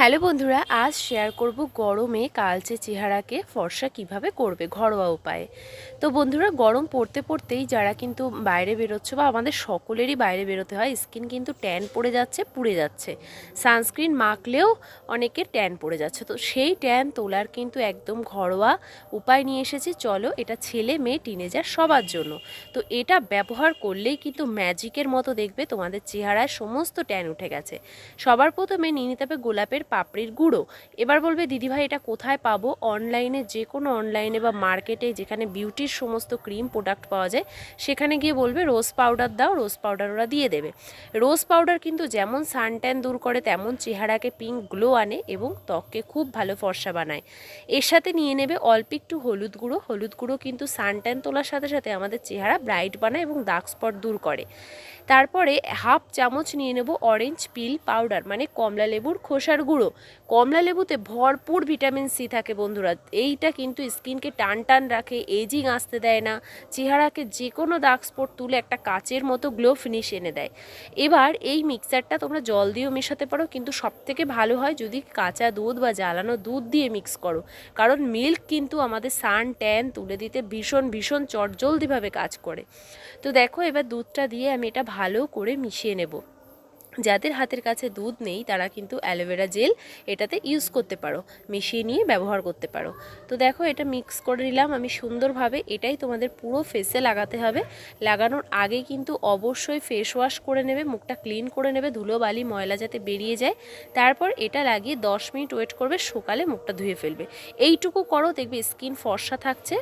Hello বন্ধুরা, আজ share করব গরমে কালচে চেহারাকে ফর্সা কীভাবে করবে ঘরোয়া উপায়ে। তো বন্ধুরা, গরম পড়তে পড়তেই যারা কিন্তু বাইরে বেরোচ্ছে বা আমাদের সকলেরই বাইরে বেরোতে হয় স্কিন কিন্তু ট্যান পড়ে যাচ্ছে, পুড়ে যাচ্ছে। সানস্ক্রিন মাখলেও অনেকের ট্যান পড়ে যাচ্ছে। তো সেই ট্যান তোলার কিন্তু একদম ঘরোয়া উপায় নিয়ে এসেছি। চলো এটা ছেলে মেয়ে টিনেজার সবার জন্য। তো এটা ব্যবহার করলেই কিন্তু ম্যাজিকের মতো দেখবে, তোমাদের চেহারায় সমস্ত ট্যান উঠে গেছে। সবার প্রথমে নিয়ে নিতে হবে গোলাপের পাপড়ির গুঁড়ো। এবার বলবে, দিদিভাই, এটা কোথায় পাবো? অনলাইনে যে কোনো অনলাইনে বা মার্কেটে যেখানে বিউটির সমস্ত ক্রিম প্রোডাক্ট পাওয়া যায়, সেখানে গিয়ে বলবে রোজ পাউডার দাও রোজ পাউডার ওরা দিয়ে দেবে। রোজ পাউডার কিন্তু যেমন সানট্যান দূর করে, তেমন চেহারাকে পিঙ্ক গ্লো আনে এবং ত্বককে খুব ভালো ফর্সা বানায়। এর সাথে নিয়ে নেবে অল্প একটু হলুদ গুঁড়ো। হলুদ গুঁড়ো কিন্তু সানট্যান তোলার সাথে সাথে আমাদের চেহারা ব্রাইট বানায় এবং দাগ স্পট দূর করে। তারপরে হাফ চামচ নিয়ে নেব অরেঞ্জ পিল পাউডার মানে কমলা লেবুর খোসার গুঁড়ো। কমলা লেবুতে ভরপুর ভিটামিন সি থাকে বন্ধুরা। এইটা কিন্তু স্কিনকে টান টান রাখে, এজিং আসতে দেয় না। চেহারাকে যে কোনো দাগ স্পট তুলে একটা কাচের মতো গ্লো ফিনিশ এনে দেয়। এবার এই মিক্সারটা তোমরা জল দিয়েও মেশাতে পারো, কিন্তু সবথেকে ভালো হয় যদি কাঁচা দুধ বা জ্বালানো দুধ দিয়ে মিক্স করো। কারণ মিল্ক কিন্তু আমাদের সান ট্যান তুলে দিতে ভীষণ ভীষণ চটজলদিভাবে কাজ করে। তো দেখো এবার দুধটা দিয়ে আমি এটা ভালো করে মিশিয়ে নেব। যাদের হাতের কাছে দুধ নেই, তারা কিন্তু অ্যালোভেরা জেল এটাতে ইউজ করতে পারো, মিশিয়ে নিয়ে ব্যবহার করতে পারো। তো দেখো, এটা মিক্স করে নিলাম আমি সুন্দরভাবে, এটাই তোমাদের পুরো ফেসে লাগাতে হবে। লাগানোর আগে কিন্তু অবশ্যই ফেস ওয়াশ করে নেবে, মুখটা ক্লিন করে নেবে, ধুলো, বালি, ময়লা যাতে বেরিয়ে যায়। তারপর এটা লাগিয়ে দশ মিনিট ওয়েট করবে সকালে মুখটা ধুয়ে ফেলবে। এইটুকু করো, দেখবে স্কিন ফর্সা থাকছে।